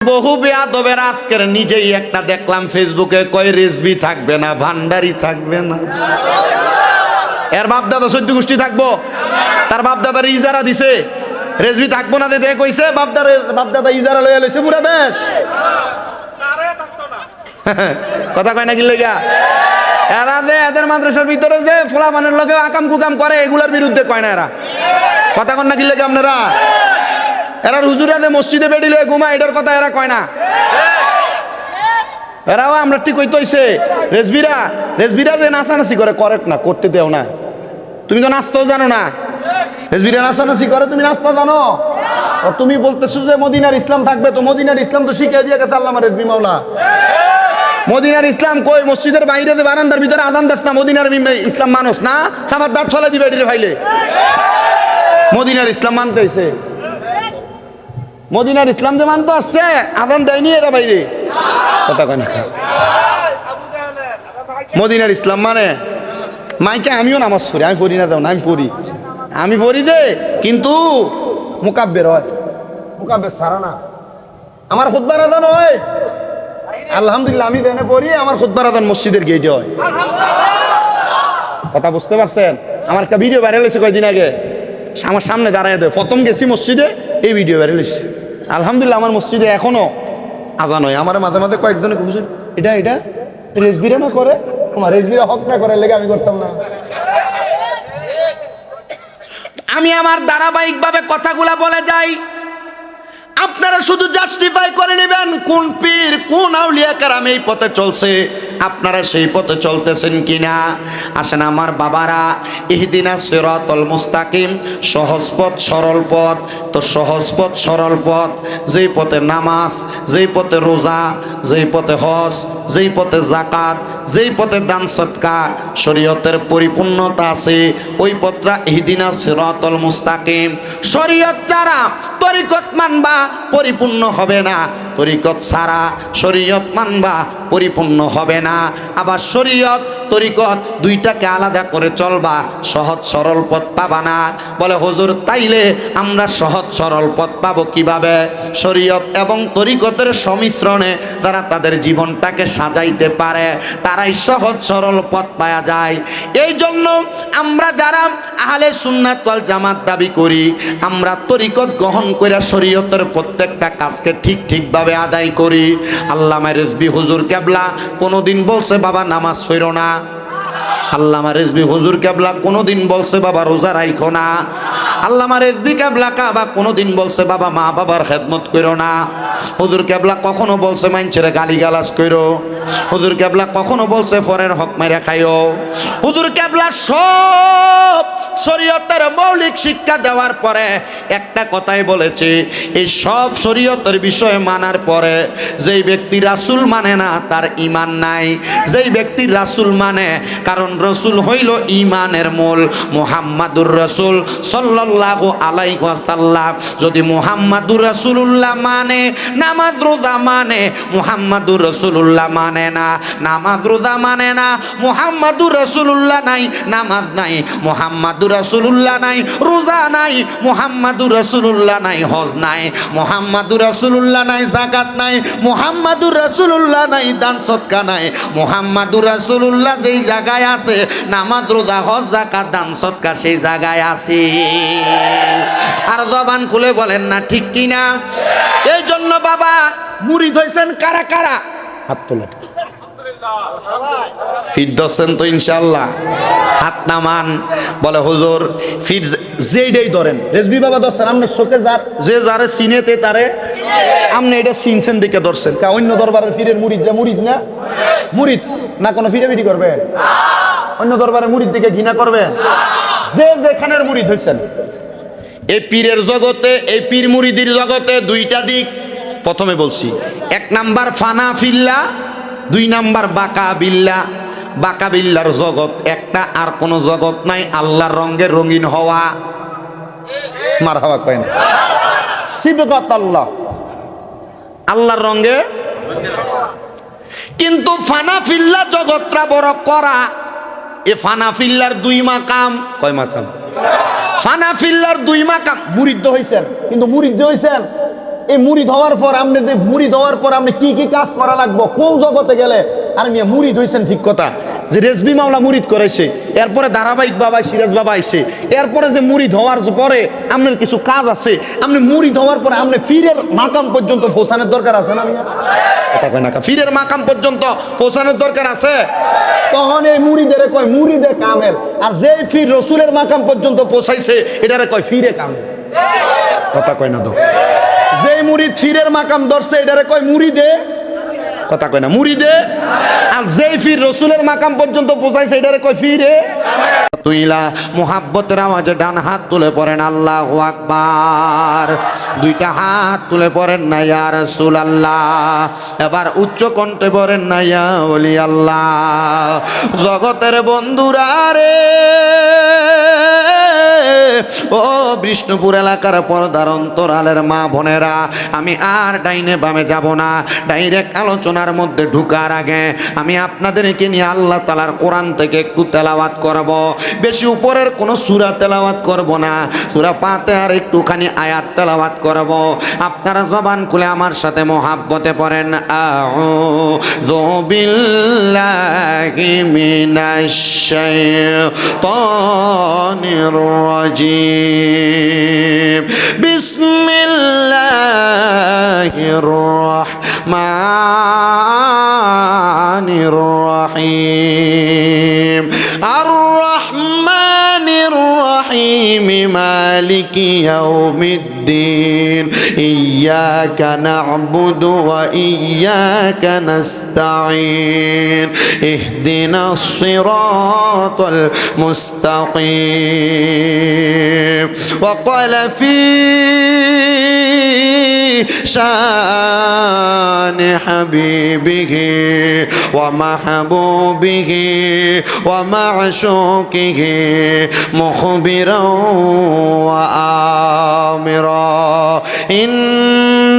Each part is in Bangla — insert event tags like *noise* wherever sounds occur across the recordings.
বহু বেয়াদবের আজকের নিজেই একটা দেখলাম ফেসবুকে কয় রেসবি থাকবে না, ভান্ডারি থাকবে না। এর বাপদাদা সদ্য গোষ্ঠী থাকব? তার বাপদাদার ইজারা দিছে। রেসবি থাকব না দেখে কইছে, বাপদার বাপদাদা ইজারা লইয়া লইছে পুরা দেশ। *laughs* কথা কয় না কি লেগা এরা যে এদের মাদ্রাসার ভিতরে যে ফোলা মানের লোকে আকাম কুকাম করে, এগুলার বিরুদ্ধে কয় না এরা? কথা কন না কি লেগে আপনারা? এরা হুজুরা যে মসজিদে বেড়িলে ঘুমা এটার কথা এরা কয় না? এরাও আমরা ঠিক হইতে হইছে রেসবিরা রেসবিরা যে নাচানাচি করে করেক্ট না, করতে দেও না। তুমি তো নাচতেও জানো না। রেসবিরা নাচানাচি করে, তুমি নাচতা জানো? তুমি বলতেছো যে মদিনার ইসলাম থাকবে, তো মদিনার ইসলাম তো শিখিয়ে দিয়ে গেছে আল্লাহ রেসবি মাওলা। মদিনার ইসলাম কই? মসজিদের বাইরে বারান্দার ভিতরে আজান দেখ না, মদিনার ইসলাম মানুষ না? সাবার দাঁত ছলে দিবে ভাইলে। মদিনার ইসলাম মানতে হইছে। মদিনার ইসলাম যে মানতে আসছে, আজান দেয়নি এরা বাইরে। মদিনার ইসলাম মানে? মাইকে আমিও নামাজ পড়ি, আমি পড়ি না যাও আমি পড়ি। আমি পড়ি যে, কিন্তু মুকাব্বের হয়। মুকাব্বের সারা না। আমার খুদ্বার আদান হয়। আলহামদুলিল্লাহ, আমি দেনে পড়ি, আমার খুদ্বার আদান মসজিদের গেটে হয়। কথা বুঝতে পারছেন? আমার একটা ভিডিও ভাইরাল হয়েছে কয়েকদিন আগে। আমার সামনে দাঁড়ায় দেয় প্রথম গেছি মসজিদে, এই ভিডিও ভাইরাল হয়েছে। আলহামদুলিল্লাহ, আমার মসজিদে এখনও আজান হয়। আমার মাঝে মাঝে কয়েকজনে বুঝেন এটা এটা? রেজবিরা না করে? আমার রেজবিরা হক না করে লেগে আমি করতাম না। আমি আমার ধারাবাহিকভাবে কথাগুলা বলে যাই। আপনারা শুধু জাস্টিফাই করে নেবেন কোন পীর, কোন আউলিয়া কারাম এই পথে চলছে। আপনারা সেই পথে চলতেছেন কিনা? আসেন আমার বাবারা, ইহদিনা সিরাতল মুস্তাকিম, সহজ পথ, সরল পথ। তো সহজ পথ, সরল পথ, যেই পথে নামাজ, যেই পথে রোজা, যেই পথে হজ, যেই পথে জাকাত যেই পথে দান সৎকা শরীয়তের পরিপূর্ণতা আছে, ওই পথটা ইহদিনা সিরাতল মুস্তাকিম। শরীয়ত ছাড়া তরিকত মানবা পরিপূর্ণ হবে না। তরিকত ছাড়া শরীয়ত মানবা পরিপূর্ণ হবে না। আবার শরীয়ত তরিকত, দুইটাকে আলাদা করে চলবা, সহজ সরল পথ পাবা না। বলে, হুজুর, তাইলে আমরা সহজ সরল পথ পাবো কীভাবে? শরীয়ত এবং তরিকতের সমিশ্রণে তারা তাদের জীবনটাকে সাজাইতে পারে, তারাই সহজ সরল পথ পাওয়া যায়। এই জন্য আমরা যারা আহলে সুন্নাত ওয়াল জামাত দাবি করি, আমরা তরিকত গ্রহণ করে শরীয়তের প্রত্যেকটা কাজকে ঠিক ঠিকভাবে আদায় করি। আল্লাহ রেজবি হুজুর কেবলা কোনোদিন বলছে, বাবা, নামাজ পড়ো না। আল্লামা রেজবি হুজুর কেবলা কোনোদিন বলছে, বাবা, রোজা রাইখো না। আল্লামা রেজবি কেবলা কাবা কোনোদিন বলছে, বাবা, মা বাবার খেদমত করো না। হুজুর কেবলা কখনো বলছে মাইনছের গালি গালাজ করো হুজুর কেবলা কখনো বলছে, ফরের হক মেরে খাইও। হুজুর কেবলা সব শরীয়তের মৌলিক শিক্ষা দেওয়ার পরে একটা কথাই বলেছে, এই সব শরীয়তের বিষয়ে মানার পরে যেই ব্যক্তি রাসূল মানে না, তার ঈমান নাই। যেই ব্যক্তি রাসূল মানে কারণ রসুল হইল ঈমানের মূল, মুহাম্মাদুর রসুল সাল্লাল্লাহু আলাইহি ওয়াসাল্লাম। যদি মুহাম্মাদুর রাসূলুল্লাহ মানে নামাজ রোজা মানে মুহাম্মাদুর রাসূলুল্লাহ মানে না। নামাজ রোজা মানে না, মুহাম্মাদুর রাসূলুল্লাহ নাই, নামাজ নাই, মুহাম্মাদুর রাসূলুল্লাহ নাই, রোজা নাই, মুহাম্মাদুর রাসূলুল্লাহ নাই, হজ নাই, মুহাম্মাদুর রাসূলুল্লাহ নাই, যাকাত নাই, মুহাম্মাদুর রাসূলুল্লাহ নাই, দান সদকা নাই, মুহাম্মাদুর রাসূলুল্লাহ যেই জায়গায় আছে নামাজ, রোজা, হজ, যাকাত, দান সদকা সেই জায়গায় আছে। আর জবান খুলে বলেন না, ঠিক কি না? এই জন্য বাবা, মুড়ি ধইছেন কারা কারা? হাত তোলে ফিট ধরছেন তো ইনশাল্লাহ হাত নামান, বলে হুজুর, ফিট যেইটাই ধরেন। রেজবি বাবা ধরছেন আপনি চোখে যার যে যারে চিনেতে তারে আপনি এটা চিনছেন দিকে ধরছেন। অন্য দরবারের ফিরের মুরিদ না মুরিদ না? মুরিদ না কোনো ফিটাফিটি করবেন? অন্য দরবারে মুরিদ দিকে ঘৃণা করবেন? যে যেখানের মুরিদ হয়েছেন এই পীরের জগতে এই পীর মুড়িদির জগতে দুইটা দিক। প্রথমে বলছি এক নাম্বার ফানা ফিল্লা দুই নাম্বার বাঁকা বিল্লা। বাকা বিল্লার জগৎ একটা আর কোনো জগৎ নাই আল্লাহর রঙে রঙিন হওয়া। মার হওয়া কয় না শিবগত আল্লাহ। আল্লাহর রঙে। কিন্তু ফানা ফিল্লা জগৎটা বড় করা এ ফানাফিল্লার দুই মাকাম। কয় মাকাম? ফানাফিল্লার দুই মাকাম। মুরিদ হইছেন, কিন্তু মুরিদ হইছেন, এই মুড়ি ধোয়ার পর আপনি মুড়ি ধোয়ার পর আপনি কি কি কাজ করা লাগবো? কোন জগতে গেলে? আর মিয়া মুড়ি ধইছেন ঠিক কথা। যে রেজবি মাওলা মুড়িদ করাইছে এরপরে ধারাবাহিক বাবা সিরাজ বাবা আইছে, এরপরে যে মুড়ি ধোয়ার পরে আপনার কিছু কাজ আছে আপনি মুড়ি ধোয়ার পরে আপনি ফিরের মাকাম পর্যন্ত পৌঁছানোর দরকার আছে না ফিরের মাকাম পর্যন্ত পৌঁছানোর দরকার আছে? তখন এই মুড়িদের কয় মুড়িদে কামের আর যে ফির রসুলের মাকাম পর্যন্ত পৌঁছাইছে, এটারে কয়, ফিরে কামের কথা কয় না তো? যে মুড়িদ ফিরের মাকাম ধরছে, এটারে কয় মুড়িদে কথা কয় না, মুড়িদে? আর যে ফির রসুলের মাকাম পর্যন্ত পৌঁছাইছে, এটারে কয় ফিরে? তুইলা মোহাব্বতের আওয়াজে ডান হাত তুলে পড়েন, আল্লাহ আকবার। দুইটা হাত তুলে পড়েন না, ইয়া রাসূল আল্লাহ এবার উচ্চ কণ্ঠে পড়েন না, ইয়া ওলি আল্লাহ জগতের বন্ধুরা রে ও বিষ্ণুপুর এলাকার পর্দার অন্তরালের মা বোনেরা, আমি আর ডাইনে বামে যাব না। ডাইরেক্ট আলোচনার মধ্যে ঢুকার আগে আমি আপনাদেরকে নিয়ে আল্লাহ তালার কোরআন থেকে একটু তেলাওয়াত করব। বেশি উপরের কোনো সুরা তেলাওয়াত করব না। সুরা ফাতে আর একটুখানি আয়াত তেলাওয়াত করব। আপনারা জবান খুলে আমার সাথে মহাব্বতে পড়েন। আউযু বিল্লাহি মিনাশ শাইতানির বিসমিল্লাহির রহমানির রহিম আর রহমানির الرحيم مالك يوم الدين. إياك نعبد وإياك نستعين. اهدنا الصراط المستقيم. وقال في شأن حبيبه ومحبوبه ومعشوقه مخبرا وآمرا إن الله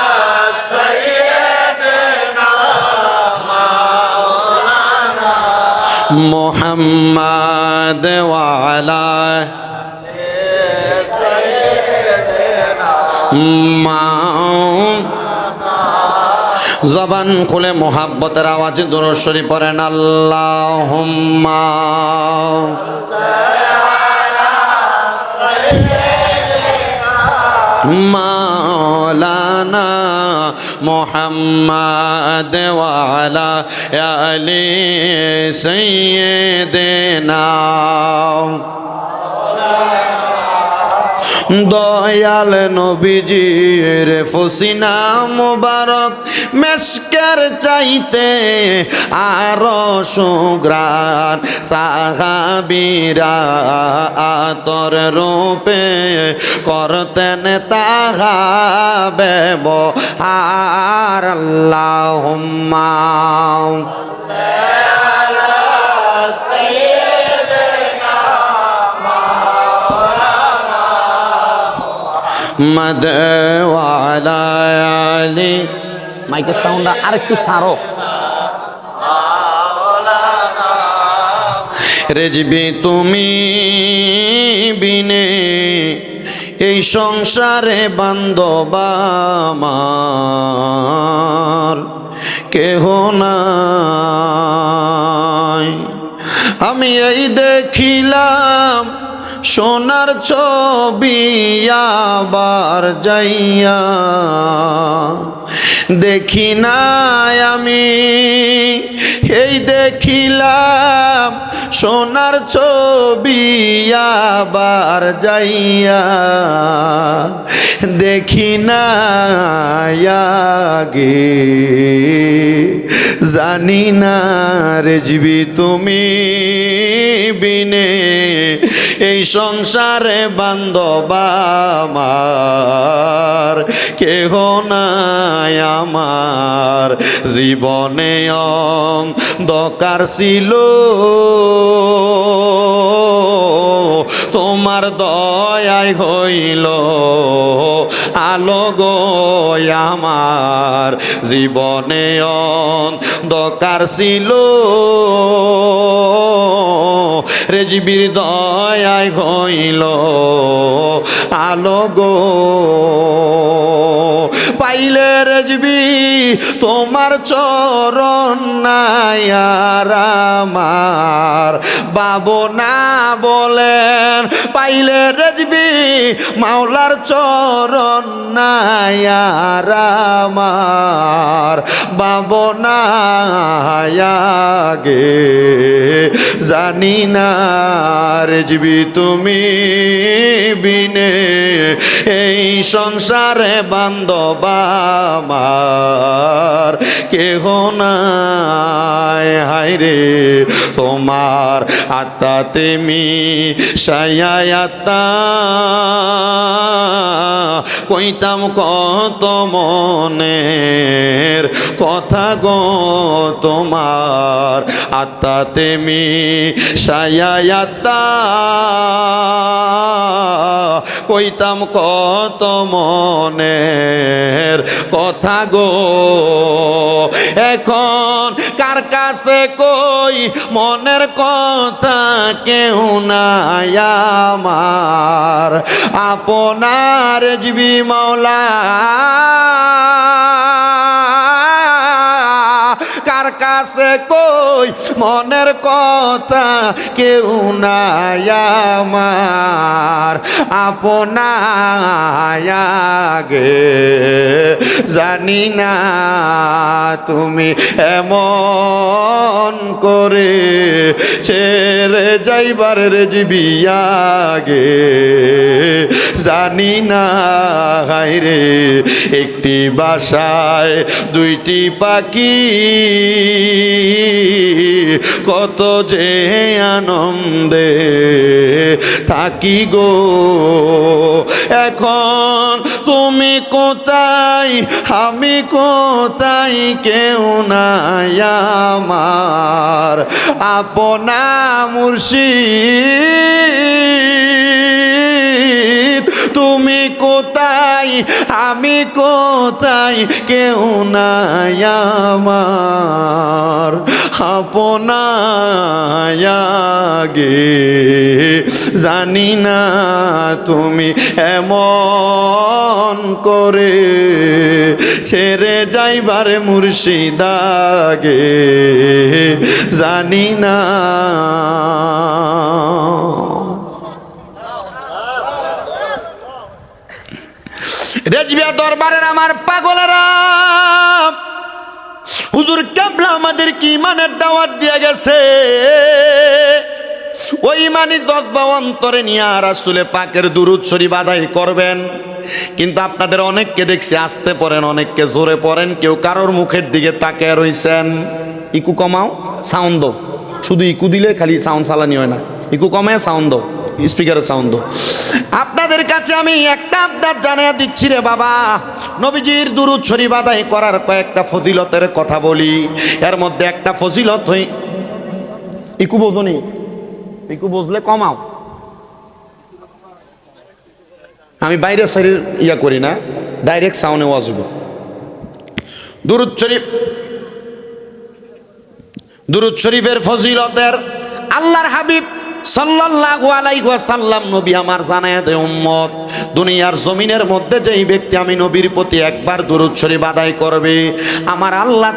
محمد وعلى মা জবান খুলে মোহাব্বতের আওয়াজে দূরস্বরী পড়েন আল্লাহ মাওলানা মোহাম্মদ ওয়ালা আলি সৈয়দেনা দয়াল নবীজির ফসিনা মুবারক মেশকের চাইতে আর সুগ্রান সাহাবিরা আতর রূপে করতেন তাহা বেব আর আল্লাহুম্মা মদ ওয়ালা আলি মাইকের সাউন্ডটা আরেকটু সারো। রেজবি তুমি বিনে এই সংসারে বান্ধবামার কেহ নাই। আমি এই দেখিলাম সোনার ছবি আবার যাইয়া দেখি নাই আমি। এই দেখিলাম সোনার ছবি আবার যাইয়া দেখি না আগে। জানি না রেজবি তুমি বিনে এই সংসারে বান্ধব আমার, কেহ নাই আমার। জীবনে দরকার ছিল। তোমার দয়ায় হইল আলো গো আমার। জীবনে দরকার ছিল। রেজিবির দয়ায় হইল আলো গো। পাইলে রেজবি তোমার চরণ নাই আর আমার। বাবু না বলেন, পাইলে রেজবি মাওলার চরণ নাই আর আমার। বাবু না আগে, জানি না রেজবি তুমি বিনে এই সংসারে বান্ধব আমার কেহ নাই। হায় রে, তোমার আত্মা। তেমি কইতাম কত মনের কথা গো তোমার আত্মা। তেমি কইতাম কত মনের কথা গো। এখন কার কাছে কই মনের কথা কেউ নাই আমার? আপনার জীবি মাওলা, কার কাছে কই? মনের কথা কেউ নাই আমার। আপনাগে জানি না তুমি এমন করে ছেড়ে যাইবার রেজবি আগে জানি না। রে, একটি বাসায় দুইটি পাখি কত যে আনন্দে থাকি গো। এখন তুমি কোথায়? আমি কোথায়? কেউ নাই আমার। আপনা মুর্শিদ, তুমি কোথায় আমি কোথায়? কেউ নাই আমার আপনাগে জানি না তুমি এমন করে ছেড়ে যাইবার মুর্শিদাগে জানি না। রেজবিয়া দরবারের আমার পাগলেরা। হুজুর, কেবলা আমাদের কি ইমানের দাওয়াত দিয়ে গেছে? ওই ইমানি জজবা অন্তরে নিয়ে রাসুলে পাকের দুরুদ শরীফ আদায় করবেন। কিন্তু আপনাদের অনেককে দেখছি আসতে পড়েন, অনেককে জোরে পড়েন, কেউ কারোর মুখের দিকে তাকিয়ে রইছেন। ইকু কমাও সাউন্ড শুধু ইকু দিলে খালি সাউন্ড চালানি হয় না। ইকু কমায় সাউন্ড স্পিকারের সাউন্ড আপনাদের কাছে আমি একটা আবদার জানিয়ে দিচ্ছি রে বাবা। নবীজির দুরুদ শরীফ আদায় করার কয়েকটা ফজিলতের কথা বলি। এর মধ্যে একটা ফজিলত হই ইকু বোঝনি ইকু বুঝলে কমাও। আমি বাইরে শরীর ইয়া করি না ডাইরেক্ট সাউন্ডে ওয়াজব দুরুদ শরীফ দুরুদ শরীফের ফজিলতের আল্লাহর হাবিব সাল্লাল্লাহু আলাইহি ওয়াসাল্লাম নবী আমার জানায় দে উম্মত, দুনিয়ার জমিনের মধ্যে যেই ব্যক্তি আমি নবীর প্রতি একবার দরুদ শরীফ করবে, আমার আল্লাহ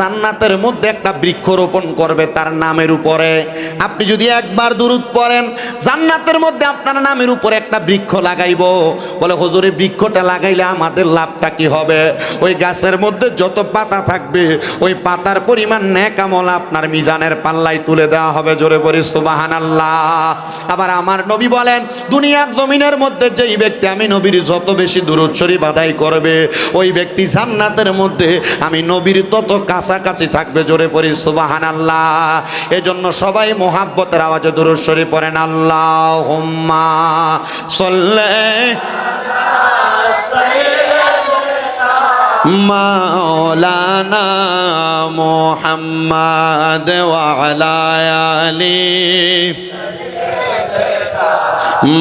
জান্নাতের মধ্যে একটা করবে তার নামের উপরে। আপনি যদি একবার দরুদ পড়েন, জান্নাতের মধ্যে আপনার নামের উপরে একটা বৃক্ষ লাগাইব। বলে, হুজুরে বৃক্ষটা লাগাইলে আমাদের লাভটা কি হবে? ওই গাছের মধ্যে যত পাতা থাকবে, ওই পাতার পরিমাণ ন্যাকামল আপনার মিজানের পাল্লায় তুলে দেওয়া হবে। জোরে পড়ি সুবাহান আবার আমার নবী বলেন, দুনিয়ার জমিনের মধ্যে যেই ব্যক্তি আমি নবীর যত বেশি দূরত বাধাই করবে, ওই ব্যক্তি জান্নাতের মধ্যে আমি নবীর তত কাছাকাছি থাকবে জোরে পড়ি সুবাহান আল্লাহ এজন্য সবাই মোহাব্বতের আওয়াজে দূরস্বরী পড়েন আল্লাহ হোম্মা সল্লে মাওলানা মোহাম্মদ ওয়ালা আলি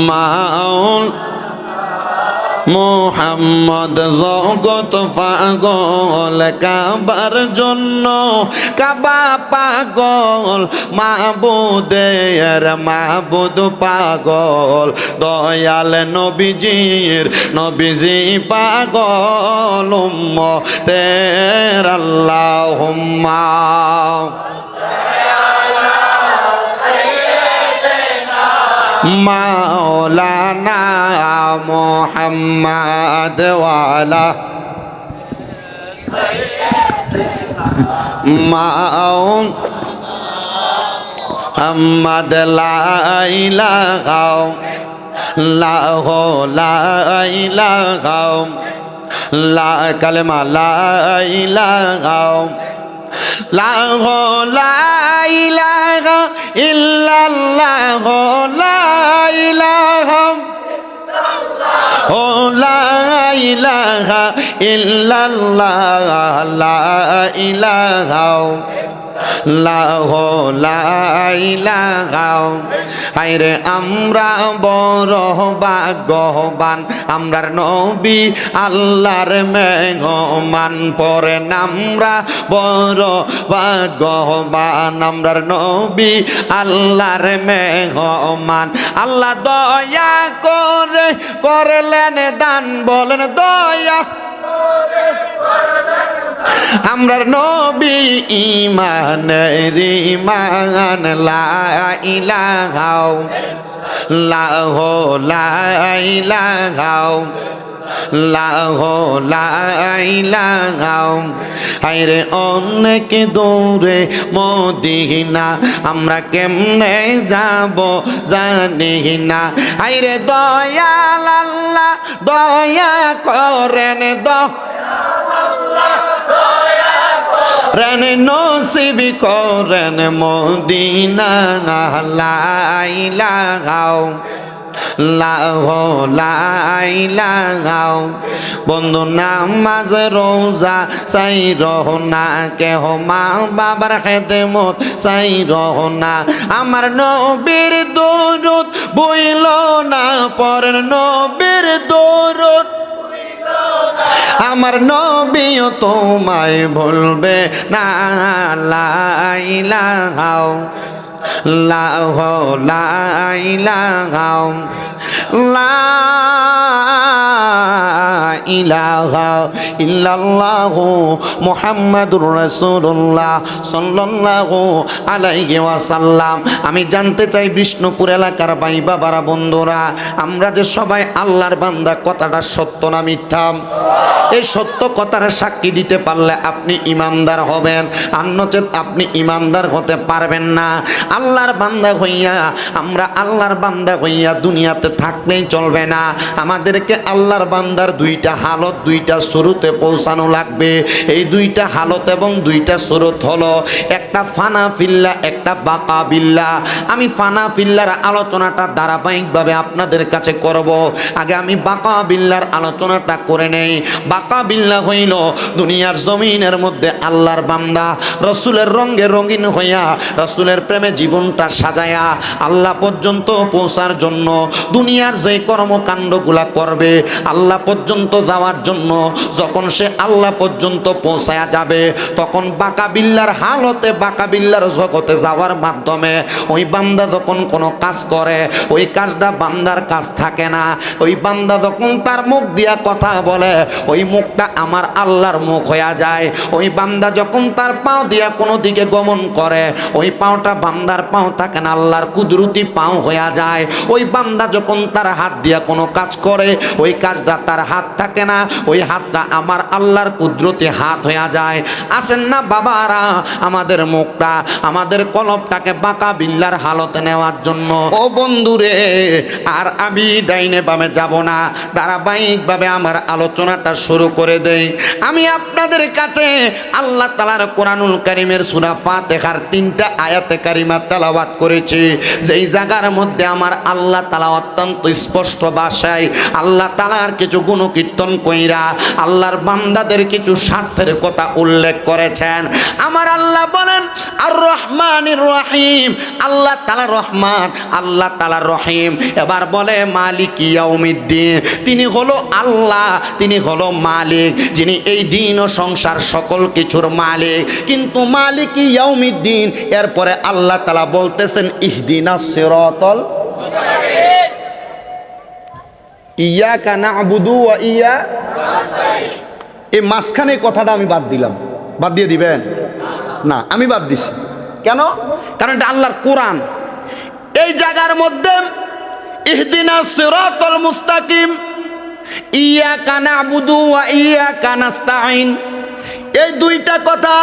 মাওল মোহাম্মদ জগত পাগল, কাবার জন্য কাবা পাগল, মাবুদের মাবুদ পাগল, দয়াল নবীজির নবীজি পাগল তের আল্লাহ মাওলানা মোহাম্মদ ওয়ালা মাও হাম্মদ লাইলা লাইলা লা কালেমা লাইলা লাহ লাইলাহা ইল্লাল্লাহ লাইলাহা ও লাইলাহা ইল্লাল্লাহ লাইলাহা লাহ লাইলাহাও হাইরে আমরা বড় ভাগ্যবান, আমরার নবী আল্লাহর মেঘমান। পরে আমরা বড় ভাগ্যবান, আমরার নবী আল্লাহর মেঘমান। আল্লাহ দয়া করে করলেন দান, বলেন দয়া আমরার নবী ইমান লা ইলাহাও, লাহ লাইলাহাও লাহ লাইলাহাও হাইরে অনেক দৌড়ে মদিনা, আমরা কেমনে যাব জানি না। হাইরে দয়াল আল্লাহ, দয়া করেন দয়া রেন নসিবি করেন মদিনা লাইলাগাও, লাহ লাইলাগাও। বন্ধু নামাজ রোজা সাই রহনা কেহ মা বাবার খেদমত সাই রহনা আমার নবীর দৌরত বইল না পর নবীর দৌরত আমার নবীও তোমায় ভুলবে না লাইলাহাও লাহ লাইলাহাও ইলাহা ইল্লাল্লাহু মুহাম্মাদুর রাসূলুল্লাহ সাল্লাল্লাহু আলাইহি ওয়াসাল্লাম। আমি জানতে চাই বিষ্ণুপুর এলাকার ভাই বাবারা বন্ধুরা, আমরা যে সবাই আল্লাহর বান্দা, কথাটা সত্য না মিথ্যা? এই সত্য কথার সাক্ষী দিতে পারলে আপনি ইমানদার হবেন। আর আপনি ইমানদার হতে পারবেন না। আল্লাহর বান্দা হইয়া, আমরা আল্লাহর বান্দা হইয়া দুনিয়াতে থাকলেই চলবে না। আমাদেরকে আল্লাহর বান্দার দুইটা হালত, দুইটা শুরুতে পৌঁছানো লাগবে। এই দুইটা হালত এবং দুইটা সুরত হলো একটা ফানা ফিল্লা একটা বাকা বিল্লা আমি ফানা ফিল্লার আলোচনাটা ধারাবাহিকভাবে আপনাদের কাছে করব। আগে আমি বাকা বিল্লার আলোচনাটা করে নেই। বাকা বিল্লা হইল দুনিয়ার জমিনের মধ্যে আল্লাহর বান্দা, রসুলের রঙে রঙিন হইয়া, রসুলের প্রেমে জীবনটা সাজায়া আল্লাহ পর্যন্ত পৌঁছার জন্য দুনিয়ার যে কর্মকাণ্ডগুলা করবে, আল্লাহ পর্যন্ত যাওয়ার জন্য যখন সে আল্লাহ পর্যন্ত পৌঁছায়া যাবে, তখন বাঁকা বিল্লার হালতে বাঁকা বিল্লার জগতে যাওয়ার মাধ্যমে ওই বান্দা যখন কোনো কাজ করে, ওই কাজটা বান্দার কাজ থাকে না। ওই বান্দা যখন তার মুখ দিয়া কথা বলে, ওই মুখটা আমার আল্লাহর মুখ হইয়া যায়। ওই বান্দা যখন তার পাও দিয়া কোনো দিকে গমন করে, ওই পাওটা বান্দার পাও থাকে না, আল্লাহর কুদরতি পাও হইয়া যায়। ওই বান্দা যখন তার হাত দিয়া কোনো কাজ করে, ওই কাজটা তার হাত থাকে না, ওই হাতটা আমার আল্লাহর কুদরতি হাত হইয়া যায়। আসেন না বাবারা, আমাদের মুখটা, আমাদের কলপটাকে বাঁকা বিল্লার হালতে নেওয়ার জন্য। ও বন্ধুরে, আর আমি ডাইনে বামে যাব না, ধারাবাহিকভাবে আমার আলোচনাটা শুরু করে দেই। আমি আপনাদের কাছে আল্লাহ তালার কোরআনুল কারিমের সুরা ফাতেহার তিনটা আয়াতে কারিমা তেলাওয়াত করেছি। যেই জায়গার মধ্যে আমার আল্লাহ তালা অত্যন্ত স্পষ্ট ভাষায় আল্লাহ তালার কিছু গুণকীর্তন কইরা আল্লাহর বান্দাদের কিছু স্বার্থের কথা উল্লেখ করেছেন। আমার আল্লাহ বলেন আর রহমানির রহিম। আল্লাহ তালা রহমান, আল্লাহ তালা রহিম। এবার বলে, মালিক ইয়াউমিদ্দিন। তিনি হলো আল্লাহ, তিনি হলো মালিক, যিনি এই দিন ও সংসার সকল কিছুর মালিক। কিন্তু মালিক ইয়াউমিদ্দিন, এরপরে আল্লাহ তালা বলতেছেন, ইহদিনা সিরাতাল ইয়া কানা আবুদু ইয়া এই মাঝখানে কথাটা আমি বাদ দিলাম। বাদ দিয়ে দিবেন? না, আমি বাদ দিছি। কেন? কারণ এটা আল্লাহর কোরআন। এই জায়গার মধ্যে, ইহদিনা সিরাতাল মুস্তাকিম। ইয়া কানা আবুদু ইয়া কানাস্তাইন এই দুইটা কথা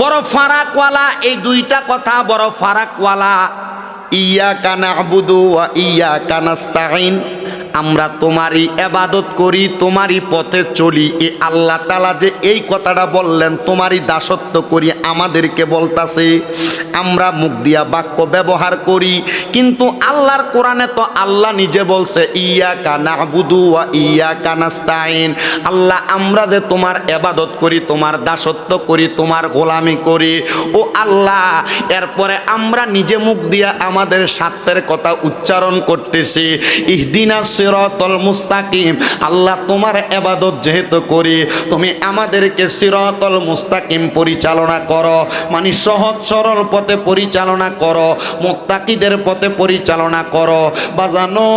বড় ফারাকওয়ালা এই দুইটা কথা বড় ফারাকওয়ালা। ইয়া কানা আবুদু ইয়া কানাস্তাইন আমরা তোমারই এবাদত করি, তোমারই পথে চলি। এ আল্লাহ তালা যে এই কথাটা বললেন, তোমারই দাসত্ব করি, আমাদেরকে বলতাছে, আমরা মুখ দিয়া বাক্য ব্যবহার করি, কিন্তু আল্লাহর কোরআনে তো আল্লাহ নিজে বলছে ইয়া কানা বুদু ইয়া কানাস্তাইন আল্লাহ, আমরা যে তোমার এবাদত করি, তোমার দাসত্ব করি, তোমার গোলামি করি, ও আল্লাহ, এরপরে আমরা নিজে মুখ দিয়া আমাদের স্বার্থের কথা উচ্চারণ করতেছি। ইহদিনা সিরাতল মুস্তাকিম। আল্লাহ তোমার এবাদত যেহেতু করি, তুমি আমাদেরকে সিরাতল মুস্তাকিম পরিচালনা করো। মানে সহজ সরল পথে পরিচালনা করো, মুত্তাকিদের পথে পরিচালনা করো। বাজানো,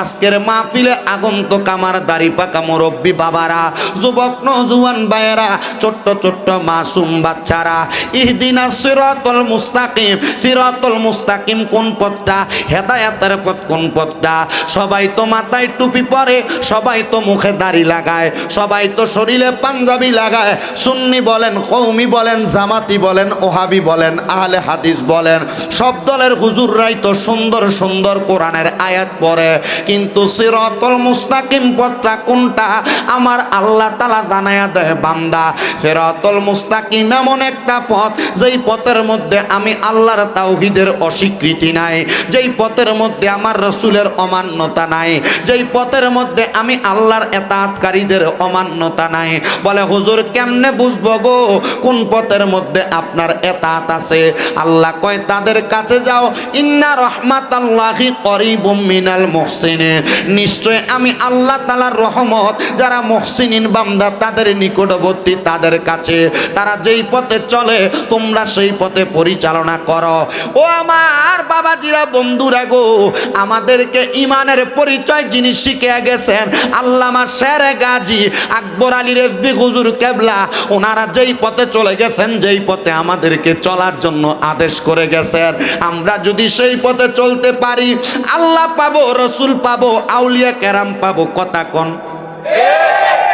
আজকের মাহফিলে আগন্তক আমার দাড়ি পাকা মুরব্বী বাবারা, যুবক নজুয়ান ভাইয়েরা, ছোট্ট ছোট্ট মাসুম বাচ্চারা, ইহদিনা সিরাতল মুস্তাকিম। সিরাতল মুস্তাকিম কোন পথটা? হেদায়াতের পথ কোন পথটা? সবাই তো মাথায় টুপি পরে, সবাই তো মুখে দাড়ি লাগায়, সবাই তো শরীরে পাঞ্জাবি লাগায়। সুন্নি বলেন কৌমি বলেন, জামাতি বলেন, ওহাবি বলেন, আহলে হাদিস বলেন, সব দলের হুজুররাই তো সুন্দর সুন্দর কোরআনের আয়াত পড়ে। কিন্তু সিরাতুল মুস্তাকিম পথটা কোনটা? আমার আল্লাহ তালা জানায়া দেয়, বান্দা, সিরাতুল মুস্তাকিম এমন একটা পথ, যেই পথের মধ্যে আমি আল্লাহর তাওহীদের অস্বীকৃতি নাই, যেই পথের মধ্যে আমার রসুলের অমান্যতা নাই। যেই পথের মধ্যে আমি আল্লাহর এতাতকারীদের অমান্যতা নাই। বলে, হুজুর, কেমনে বুঝব গো? কোন পথের মধ্যে আপনার এতাত আছে? আল্লাহ কয়, তাদের কাছে যাও। ইন্না রহমাতাল্লাহি করিবুম মিনাল মুহসিনিন। নিশ্চয় আমি আল্লাহ তাআলার রহমত, যারা মুহসিনিন বান্দা, তাদের নিকটবর্তী তাদের কাছে। তারা যেই পথে চলে, তোমরা সেই পথে পরিচালনা করো। ও আমার বাবাজিরা, বন্ধুরা গো, আমাদেরকে ইমানের পরিচয় যিনি শিখে গেছেন, আল্লামা শের গাজী আকবর আলী রেজবি হুজুর কেবলা, ওনারা যেই পথে চলে গেছেন, যেই পথে আমাদেরকে চলার জন্য আদেশ করে গেছেন। আমরা যদি সেই পথে চলতে পারি, আল্লাহ পাবো, রসুল পাবো, আউলিয়া কেরাম পাবো, কথা কন।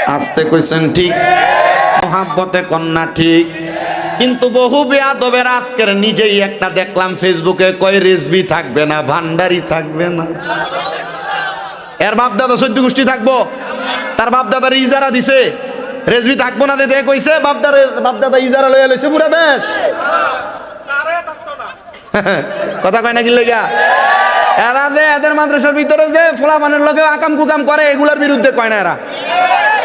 আসতে কইছেন ঠিক? মহাব্বতে কন্যা ঠিক? কিন্তু বহু বেয়াদবের আজকের নিজেই একটা দেখলাম ফেসবুকে, কয় রেসবি থাকবে না, ভান্ডারি থাকবে না। এর বাপ দাদা সদ্য গোষ্ঠী থাকব? তার বাপ দাদার ইজারা দিছে। রেসবি থাকব না দেখে কইছে বাপ দাদা বাপ দাদা ইজারা লইয়া লইছে পুরা দেশ। কথা কয় না কি লেগা এরা যে এদের মাদ্রাসার ভিতরে যে ফোলা মানের লোকে আকাম কুকাম করে, এগুলার বিরুদ্ধে কয় না এরা?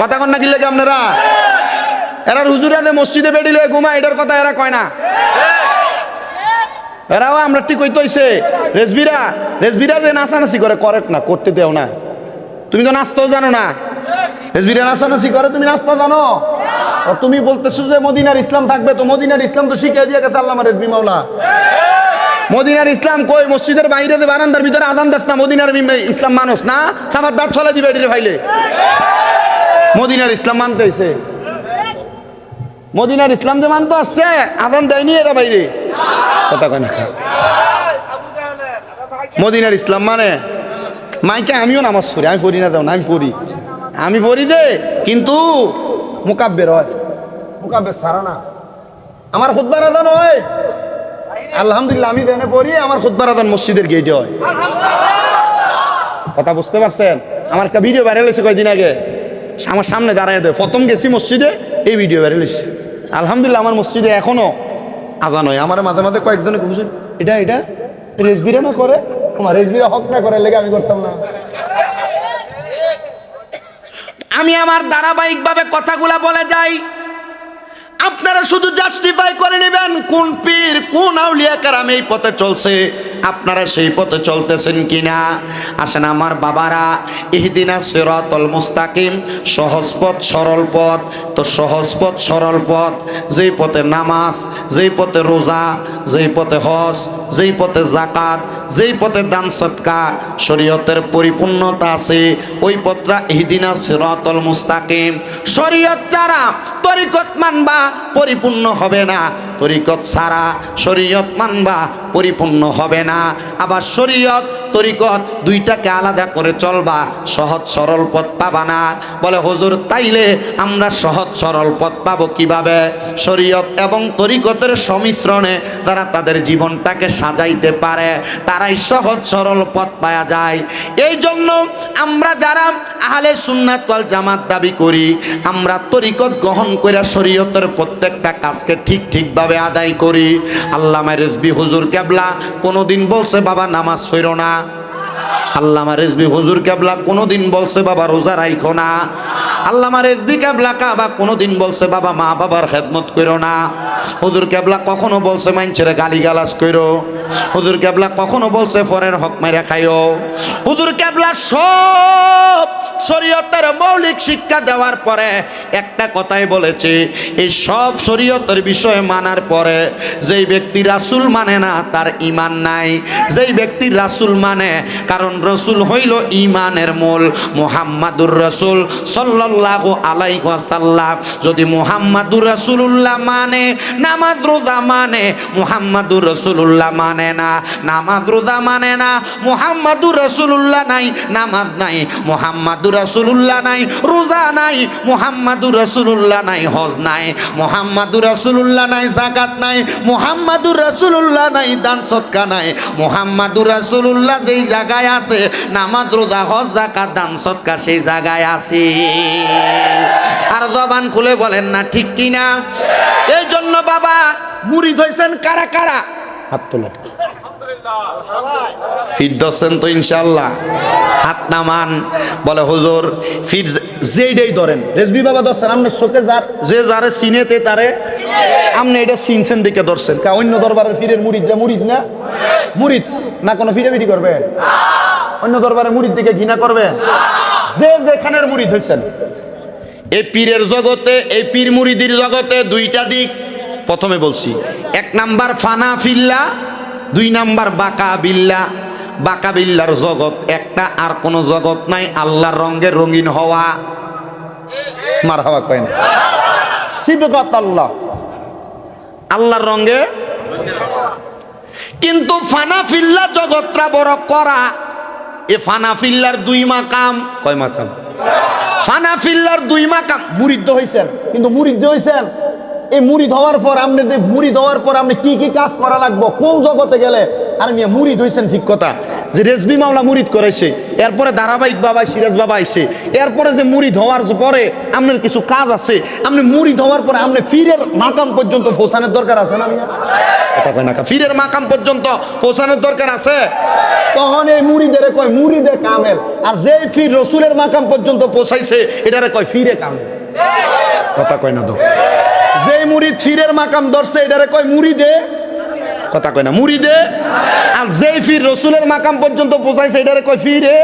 কথা কন না কি লেগে আপনারা? এরা হুজুরা যে মসজিদে বেড়ি লয়ে ঘুমা এটার কথা এরা কয় না। এরাও আমরা ঠিক হইতে হইছে রেসবিরা রেসবিরা যে নাচানাচি করে করেক্ট না, করতে দেও না। তুমি তো নাস্তাও জানো না। এসবিরা নাস্তানাসি করে, তুমি নাস্তা জানো? তুমি বলতেছো যে মদিনার ইসলাম থাকবে, তো মদিনার ইসলাম তো শিখিয়ে দিয়ে গেছে আল্লাহ রেজবি মাওলা। মদিনার ইসলাম কই? মসজিদের বাইরে বারান্দার ভিতরে আজান দাস না, মদিনার ইসলাম মানুষ না? সামার দাঁত ছলা দিবে এটির ভাইলে। মদিনার ইসলাম মানতে মদিনার ইসলাম যে মানতে আসছে, আজান দেয়নি এরা বাইরে। কথা কয় না মদিনার ইসলাম মানে? মাইকে আমিও নামাজ পড়ি, আমি পড়ি না যাও, না, আমি পড়ি। আমি পড়ি যে, কিন্তু মুকাব্বের হয়। মুকাব্বের সারা না। আমার খুদ্বার আদান হয়। আলহামদুলিল্লাহ, আমি দেনে পড়ি, আমার খুদ্বার আদান মসজিদের গেটে হয়। কথা বুঝতে পারছেন? আমার একটা ভিডিও ভাইরাল হয়েছে কয়েকদিন আগে। আমার সামনে দাঁড়ায় দেয়। প্রথম গেছি মসজিদে এই ভিডিও ভাইরাল হয়েছে আলহামদুলিল্লাহ, আমার মসজিদে এখনও আজান হয়। আমার মাঝে মাঝে কয়েকজনে বুঝুন এটা এটা? রেজবিরা না করে, আমার রেজবিরা হক না করে লেগে আমি করতাম না। আমি আমার ধারাবাহিকভাবে কথাগুলা বলে যাই। আপনারা শুধু জাস্টিফাই করে নেবেন, কোন পীর, কোন আউলিয়া কারাম এই পথে চলছে। আপনারা সেই পথে চলতেছেন কিনা? আসেন আমার বাবারা, ইহদিনা সিরাতাল মুস্তাকিম, সহজ পথ, সরল পথ। তো সহজ পথ, সরল পথ, যেই পথে নামাজ, যেই পথে রোজা যেই পথে হজ, যেই পথে জাকাত যেই পথে দান সৎকা, শরীয়তের পরিপূর্ণতা আছে, ওই পথটা ইহদিনা সিরাতাল মুস্তাকিম। শরীয়ত ছাড়া তরিকত মানবা পরিপূর্ণ হবে না। তরিকত ছাড়া শরীয়ত মানবা পরিপূর্ণ হবে না। আবার শরীয়ত তরিকত, দুইটাকে আলাদা করে চলবা, সহজ সরল পথ পাবা না। বলে, হুজুর, তাইলে আমরা সহজ সরল পথ পাবো কীভাবে? শরীয়ত এবং তরিকতের সমিশ্রণে যারা তাদের জীবনটাকে সাজাইতে পারে, তারাই সহজ সরল পথ পাওয়া যায়। এই জন্য আমরা যারা আহলে সুন্নাত ওয়াল জামাত দাবি করি, আমরা তরিকত গ্রহণ করে শরীয়তের প্রত্যেকটা কাজকে ঠিক ঠিকভাবে আদায় করি। আল্লামা রেজবি হুজুর কেবলা, কোনোদিন বলছে, বাবা, নামাজ ফেরো না। আল্লামা রেজবি হুজুর কেবলা কোনোদিন বলছে, বাবা, রোজা রাইখো না। আল্লামা রেজবি কেবলা কাবা কোনোদিন বলছে, বাবা, মা বাবার খেদমত করো না। হুজুর কেবলা কখনো বলছে মাইনছেরে গালি গালাজ করো হুজুর কেবলা কখনো বলছে, ফরের হক মেরে খাইও। হুজুর কেবলা সব শরীয়তের মৌলিক শিক্ষা দেওয়ার পরে একটা কথাই বলেছে, এই সব শরীয়তের বিষয় মানার পরে যেই ব্যক্তি রাসূল মানে না, তার ইমান নাই। যেই ব্যক্তি রাসূল মানে কারণ রসুল হইল ঈমানের মূল, মুহাম্মাদুর রসুল সাল্লাল্লাহু আলাইহি ওয়াসাল্লাম। যদি মুহাম্মাদুর রাসূলুল্লাহ মানে নামাজ রোজা মানে মুহাম্মাদুর রাসূলুল্লাহ মানে না। নামাজ রোজা মানে না, মুহাম্মাদুর রাসূলুল্লাহ নাই, নামাজ নাই, মুহাম্মাদুর রাসূলুল্লাহ নাই, রোজা নাই, মুহাম্মাদুর রাসূলুল্লাহ নাই, হজ নাই, মুহাম্মাদুর রাসূলুল্লাহ নাই, যাকাত নাই, মুহাম্মাদুর রাসূলুল্লাহ নাই, দান সদকা নাই, মুহাম্মাদুর রাসূলুল্লাহ যেই জায়গায় আছে, নামাজ, রোজা, হজ, যাকাত, দান সদকা সেই জায়গায় আছে। আর জবান খুলে বলেন না, ঠিক কিনা এই জন্য বাবা, মুড়ি ধইছেন কারা কারা? হাত তোলেন। ফিট ধরছেন তো ইনশাল্লাহ হাত নামান বলে, হুজুর ফিট যেইটাই ধরেন, রেজবি বাবা ধরছেন আপনি চোখে যার, যে যারে চিনেতে তারে আপনি এটা চিনছেন দিকে ধরছেন। কা, অন্য দরবারের ফিরের মুরিদ না মুরিদ না? মুরিদ, না কোনো ফিরেবিটি করবেন অন্য দরবারে মুরিদ দিকে ঘৃণা করবেন যে যেখানের মুরিদ হয়েছেন এই পীরের জগতে, এই পীর মুরিদির জগতে দুইটা দিক। প্রথমে বলছি, এক নাম্বার, ফানা ফিল্লা দুই নাম্বার বাকা বিল্লা। বাকা বিল্লার জগৎ একটা, আর কোনো জগৎ নাই, আল্লাহর রঙে রঙিন হওয়া। মার হওয়া কয় না। শিবগত আল্লাহ। আল্লাহর রঙে। কিন্তু ফানাফিল্লা জগৎটা বড় করা। এ ফানা ফিল্লার দুই মাকাম। কয় মাকাম? ফানা ফিল্লার দুই মাকাম। মুরিদ হইছেন, কিন্তু মুরিদ হইছেন এই মুড়ি হওয়ার পর আপনি যে মুরিদ হওয়ার পর আপনি কি কি কাজ করা লাগবো? কোন জগতে গেলে? আর মিয়া মুড়ি ধুইছেন ঠিক কথা। যে রেজবি মাওলা মুরিদ করেছে এরপরে ধারাবাহিক বাবা সিরাজ বাবা আইছে, এরপরে যে মুরিদ হওয়ার পরে আপনার কিছু কাজ আছে, আপনি মুড়ি ধোয়ার পরে আপনি ফিরের মাকাম পর্যন্ত পৌঁছানোর দরকার আছে না ফিরের মাকাম পর্যন্ত পৌঁছানোর দরকার আছে? তখন এই মুড়িদের কয়, মুড়িদে কামেল। আর যে ফির রসুলের মাকাম পর্যন্ত পৌঁছাইছে, এটারে কয়, ফিরে কামেল। কথা কয় না যে মুড়ি ফিরের মাকাম ধরছে, এটারে কয় মুড়ি দে? কথা কয় না, মুড়ি দে। আর যেই ফির রসুলের মাকাম পর্যন্ত পৌঁছাইছে, এটারে কয় ফিরে?